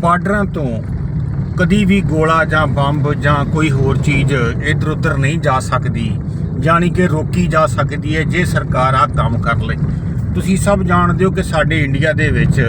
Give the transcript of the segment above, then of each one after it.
ਬਾਰਡਰਾਂ ਤੋਂ ਕਦੀ ਵੀ ਗੋਲਾ ਜਾਂ ਬੰਬ ਜਾਂ ਕੋਈ ਹੋਰ ਚੀਜ਼ ਇੱਧਰ ਉੱਧਰ ਨਹੀਂ ਜਾ ਸਕਦੀ, ਯਾਨੀ ਕਿ ਰੋਕੀ ਜਾ ਸਕਦੀ ਹੈ ਜੇ ਸਰਕਾਰ ਆ ਕੰਮ ਕਰ ਲੇ ਤੁਸੀਂ ਸਭ ਜਾਣਦੇ ਹੋ ਕਿ ਸਾਡੇ ਇੰਡੀਆ ਦੇ ਵਿੱਚ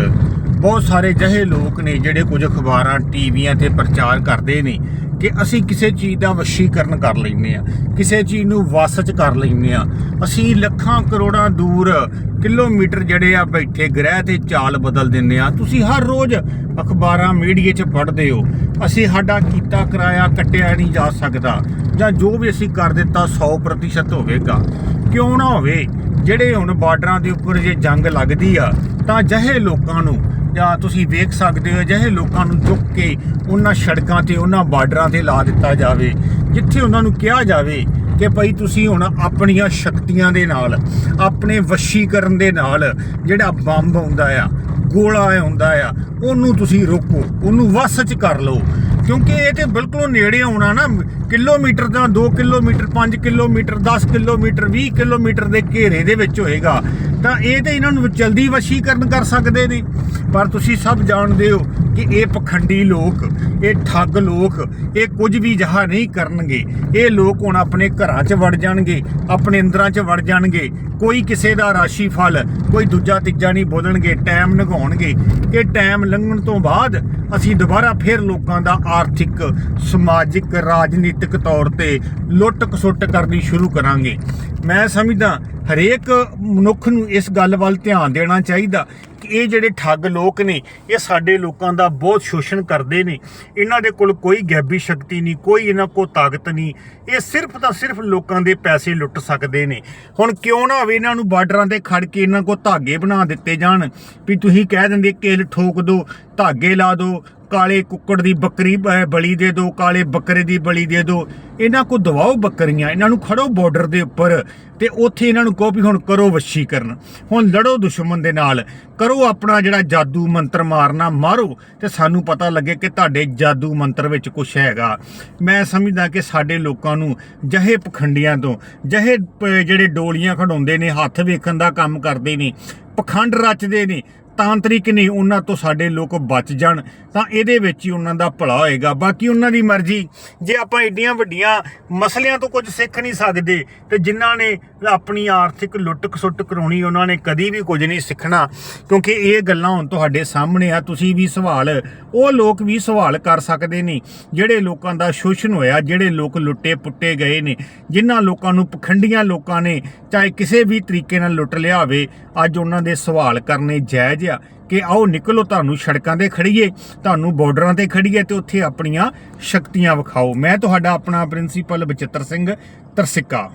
ਬਹੁਤ ਸਾਰੇ ਜਿਹੇ ਲੋਕ ਨੇ ਜਿਹੜੇ ਕੁਝ ਅਖਬਾਰਾਂ, ਟੀਵੀਆਂ ਤੇ ਪ੍ਰਚਾਰ ਕਰਦੇ ਨੇ ਕਿ ਅਸੀਂ ਕਿਸੇ ਚੀਜ਼ ਦਾ ਵਸ਼ੀਕਰਨ ਕਰ ਲੈਂਦੇ ਆ ਕਿਸੇ ਚੀਜ਼ ਨੂੰ ਵਸ ਚ ਕਰ ਲੈਂਦੇ ਆ ਅਸੀਂ ਲੱਖਾਂ ਕਰੋੜਾਂ ਦੂਰ ਕਿਲੋਮੀਟਰ ਜਿਹੜੇ ਆ ਬੈਠੇ ਗ੍ਰਹਿ ਤੇ ਚਾਲ ਬਦਲ ਦਿੰਦੇ ਆ ਤੁਸੀਂ ਹਰ ਰੋਜ਼ ਅਖਬਾਰਾਂ ਮੀਡੀਆ 'ਚ ਪੜ੍ਹਦੇ ਹੋ। ਅਸੀਂ ਸਾਡਾ ਕੀਤਾ ਕਰਾਇਆ ਕੱਟਿਆ ਨਹੀਂ ਜਾ ਸਕਦਾ। ਜਾਂ ਜੋ ਵੀ ਅਸੀਂ ਕਰ ਦਿੱਤਾ 100% ਹੋਵੇਗਾ। ਕਿਉਂ ਨਾ ਹੋਵੇ? ਜਿਹੜੇ ਹੁਣ ਬਾਰਡਰਾਂ ਦੇ ਉੱਪਰ ਜੇ ਜੰਗ ਲੱਗਦੀ ਆ, ਤਾਂ ਜਹੇ ਲੋਕਾਂ ਨੂੰ ਜਾਂ ਤੁਸੀਂ ਵੇਖ ਸਕਦੇ ਹੋ ਅਜਿਹੇ ਲੋਕਾਂ ਨੂੰ ਚੁੱਕ ਕੇ ਉਹਨਾਂ ਸੜਕਾਂ ਤੇ, ਉਹਨਾਂ ਬਾਰਡਰਾਂ ਤੇ ਲਾ ਦਿੱਤਾ ਜਾਵੇ, ਜਿੱਥੇ ਉਹਨਾਂ ਨੂੰ ਕਿਹਾ ਜਾਵੇ ਕਿ ਭਾਈ ਤੁਸੀਂ ਹੁਣ ਆਪਣੀਆਂ ਸ਼ਕਤੀਆਂ ਦੇ ਨਾਲ, ਆਪਣੇ ਵਸ਼ੀਕਰਨ ਦੇ ਨਾਲ ਜਿਹੜਾ ਬੰਬ ਆਉਂਦਾ ਆ, ਗੋਲਾ ਆਉਂਦਾ ਆ, ਉਹਨੂੰ ਤੁਸੀਂ ਰੋਕੋ, ਉਹਨੂੰ ਵਸ ਚ ਕਰ ਲਓ। ਕਿਉਂਕਿ ਇਹ ਤੇ ਬਿਲਕੁਲ ਨੇੜੇ ਆਉਣਾ ਨਾ, ਕਿਲੋਮੀਟਰ ਦਾ 2 ਕਿਲੋਮੀਟਰ 5 ਕਿਲੋਮੀਟਰ 10 ਕਿਲੋਮੀਟਰ 20 ਕਿਲੋਮੀਟਰ ਦੇ ਘੇਰੇ ਦੇ ਵਿੱਚ ਹੋਏਗਾ। ਤਾਂ ਇਹ ਤੇ ਇਹਨਾਂ ਨੂੰ ਜਲਦੀ ਵਸ਼ੀਕਰਨ ਕਰ ਸਕਦੇ ਨੇ। ਪਰ ਤੁਸੀਂ ਸਭ ਜਾਣਦੇ ਹੋ ਕਿ ਇਹ ਪਖੰਡੀ ਲੋਕ, ਇਹ ਠੱਗ ਲੋਕ, ਇਹ ਕੁਝ ਵੀ ਜਹਾ ਨਹੀਂ ਕਰਨਗੇ। ਇਹ ਲੋਕ ਹੁਣ ਆਪਣੇ ਘਰਾਂ 'ਚ ਵੜ ਜਾਣਗੇ, ਆਪਣੇ ਅੰਦਰਾਂ 'ਚ ਵੜ ਜਾਣਗੇ। ਕੋਈ ਕਿਸੇ ਦਾ ਰਾਸ਼ੀ ਫਲ, ਕੋਈ ਦੂਜਾ ਤੀਜਾ ਨਹੀਂ ਬੋਲਣਗੇ, ਟਾਈਮ ਲੰਘਾਉਣਗੇ। ਇਹ ਟਾਈਮ ਲੰਘਣ ਤੋਂ ਬਾਅਦ ਅਸੀਂ ਦੁਬਾਰਾ ਫਿਰ ਲੋਕਾਂ ਦਾ ਆਰਥਿਕ, ਸਮਾਜਿਕ, ਰਾਜਨੀਤਿਕ ਤੌਰ ਤੇ ਲੁੱਟ ਖਸੁੱਟ ਕਰਨੀ ਸ਼ੁਰੂ ਕਰਾਂਗੇ। ਮੈਂ ਸਮਝਦਾ ਹਰੇਕ ਮਨੁੱਖ ਨੂੰ ਇਸ ਗੱਲ ਵੱਲ ਧਿਆਨ ਦੇਣਾ ਚਾਹੀਦਾ ਕਿ ਇਹ ਜਿਹੜੇ ਠੱਗ ਲੋਕ ਨੇ, ਇਹ ਸਾਡੇ ਲੋਕਾਂ ਦਾ ਬਹੁਤ ਸ਼ੋਸ਼ਣ ਕਰਦੇ ਨੇ। ਇਹਨਾਂ ਦੇ ਕੋਲ ਕੋਈ ਗੈਬੀ ਸ਼ਕਤੀ ਨਹੀਂ, ਕੋਈ ਇਹਨਾਂ ਕੋਲ ਤਾਕਤ ਨਹੀਂ। ਇਹ ਸਿਰਫ ਤਾਂ ਸਿਰਫ ਲੋਕਾਂ ਦੇ ਪੈਸੇ ਲੁੱਟ ਸਕਦੇ ਨੇ। ਹੁਣ ਕਿਉਂ ਨਾ ਹੋਵੇ ਇਹਨਾਂ ਨੂੰ ਬਾਰਡਰਾਂ ਤੇ ਖੜ ਕੇ ਇਹਨਾਂ ਕੋਲ ਧਾਗੇ ਬਣਾ ਦਿੱਤੇ ਜਾਣ, ਵੀ ਤੁਸੀਂ ਕਹਿ ਦਿੰਦੇ ਕਿਲ ਠੋਕ ਦਿਓ ਧਾਗੇ ਲਾ ਦਿਓ ਕਾਲੇ ਕੁੱਕੜ ਦੀ ਬੱਕਰੀ ਬਲੀ ਦੇ ਦਿਓ ਕਾਲੇ ਬੱਕਰੇ ਦੀ ਬਲੀ ਦੇ ਦਿਓ ਇਹਨਾਂ ਕੋ ਦਵਾਓ ਬੱਕਰੀਆਂ, ਇਹਨਾਂ ਨੂੰ ਖੜੋ ਬਾਰਡਰ ਦੇ ਉੱਪਰ ਤੇ ਉੱਥੇ ਇਹਨਾਂ ਨੂੰ ਕਹੋ ਵੀ ਹੁਣ ਕਰੋ ਵਸ਼ੀਕਰਨ ਹੁਣ ਲੜੋ ਦੁਸ਼ਮਣ ਦੇ ਨਾਲ, ਕਰੋ ਆਪਣਾ ਜਿਹੜਾ ਜਾਦੂ ਮੰਤਰ ਮਾਰਨਾ, ਮਾਰੋ ਤੇ ਸਾਨੂੰ ਪਤਾ ਲੱਗੇ ਕਿ ਤੁਹਾਡੇ ਜਾਦੂ ਮੰਤਰ ਵਿੱਚ ਕੁਝ ਹੈਗਾ। ਮੈਂ ਸਮਝਦਾ ਕਿ ਸਾਡੇ ਲੋਕਾਂ ਨੂੰ ਜਹੇ ਪਖੰਡੀਆਂ ਤੋਂ, ਜਹੇ ਜਿਹੜੇ ਡੋਲੀਆਂ ਖੜਾਉਂਦੇ ਨੇ, ਹੱਥ ਵੇਖਣ ਦਾ ਕੰਮ ਕਰਦੇ ਨੇ, ਪਖੰਡ ਰਚਦੇ ਨੇ ਤਾਂਤਰਿਕ ਨੇ ਉਹਨਾਂ ਤੋਂ ਸਾਡੇ ਲੋਕ ਬਚ ਜਾਣ। ਤਾਂ ਇਹਦੇ ਵਿੱਚ ਹੀ ਉਹਨਾਂ ਦਾ ਭਲਾ ਹੋਏਗਾ। ਬਾਕੀ ਉਹਨਾਂ ਦੀ ਮਰਜ਼ੀ। ਜੇ ਆਪਾਂ ਏਡੀਆਂ ਵੱਡੀਆਂ ਮਸਲਿਆਂ ਤੋਂ ਕੁਝ ਸਿੱਖ ਨਹੀਂ ਸਕਦੇ ਤੇ ਜਿਨ੍ਹਾਂ ਨੇ ਆਪਣੀ ਆਰਥਿਕ ਲੁੱਟ ਖਸੁੱਟ ਕਰਾਉਣੀ ਉਹਨਾਂ ਨੇ ਕਦੀ ਵੀ ਕੁਝ ਨਹੀਂ ਸਿੱਖਣਾ, ਕਿਉਂਕਿ ਇਹ ਗੱਲਾਂ ਹੁਣ ਤੁਹਾਡੇ ਸਾਹਮਣੇ ਆ, ਤੁਸੀਂ ਵੀ ਸਵਾਲ, ਉਹ ਲੋਕ ਵੀ ਸਵਾਲ ਕਰ ਸਕਦੇ ਨੇ। ਜਿਹੜੇ ਲੋਕਾਂ ਦਾ ਸ਼ੋਸ਼ਣ ਹੋਇਆ, ਜਿਹੜੇ ਲੋਕ ਲੁੱਟੇ ਪੁੱਟੇ ਗਏ ਨੇ, ਜਿਨ੍ਹਾਂ ਲੋਕਾਂ ਨੂੰ ਪਖੰਡੀਆਂ ਲੋਕਾਂ ਨੇ ਚਾਹੇ ਕਿਸੇ ਵੀ ਤਰੀਕੇ ਨਾਲ ਲੁੱਟ ਲਿਆ ਹੋਵੇ, ਅੱਜ ਉਹਨਾਂ ਦੇ ਸਵਾਲ ਕਰਨੇ ਜਾਇਜ਼ ਆ ਕਿ ਆਓ ਨਿਕਲੋ ਤੁਹਾਨੂੰ ਸੜਕਾਂ ਤੇ ਖੜੀਏ ਤੁਹਾਨੂੰ ਬਾਰਡਰਾਂ ਤੇ ਖੜੀਏ ਤੇ ਉੱਥੇ ਆਪਣੀਆਂ ਸ਼ਕਤੀਆਂ ਵਿਖਾਓ। ਮੈਂ ਤੁਹਾਡਾ ਆਪਣਾ ਪ੍ਰਿੰਸੀਪਲ ਬਚਿੱਤਰ ਸਿੰਘ ਤਰਸਿੱਕਾ।